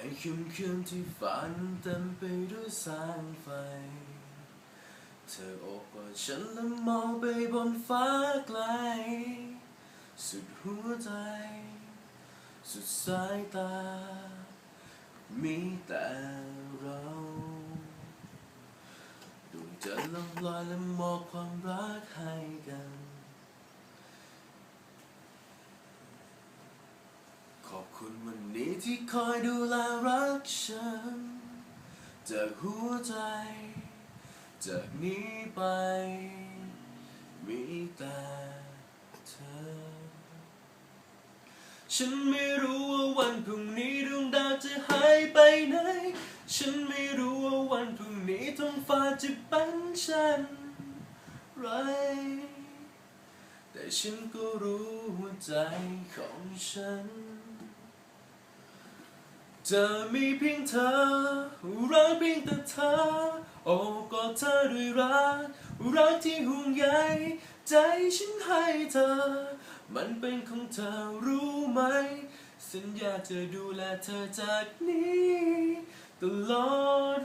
ในคืนคืนที่ฝันเต็มไปด้วยแสงไฟ เธอโอบกอดฉันและมองไปบนฟ้าไกล สุดหัวใจ สุดสายตา มีแต่เราดวงจันทร์ล่องลอยและมอบความรักให้กัน ขอบคุณวันนี้ ที่คอยดูแลรักฉัน จากหัวใจ จากนี้ไป มีแต่เธอ ฉันไม่รู้ว่าวันพรุ่งนี้ดวงดาวจะหายไปไหน ฉันไม่รู้ว่าวันพรุ่งนี้ท้องฟ้าจะเป็นเช่นไรแต่ฉันก็รู้หัวใจของฉัน จะมีเพียงเธอ รักเพียงแต่เธอ โอบกอดเธอด้วยรัก รักที่ห่วงใยใจฉันให้เธอ มันเป็นของเธอรู้ไหม สัญญาจะดูแลเธอจากนี้ ตลอด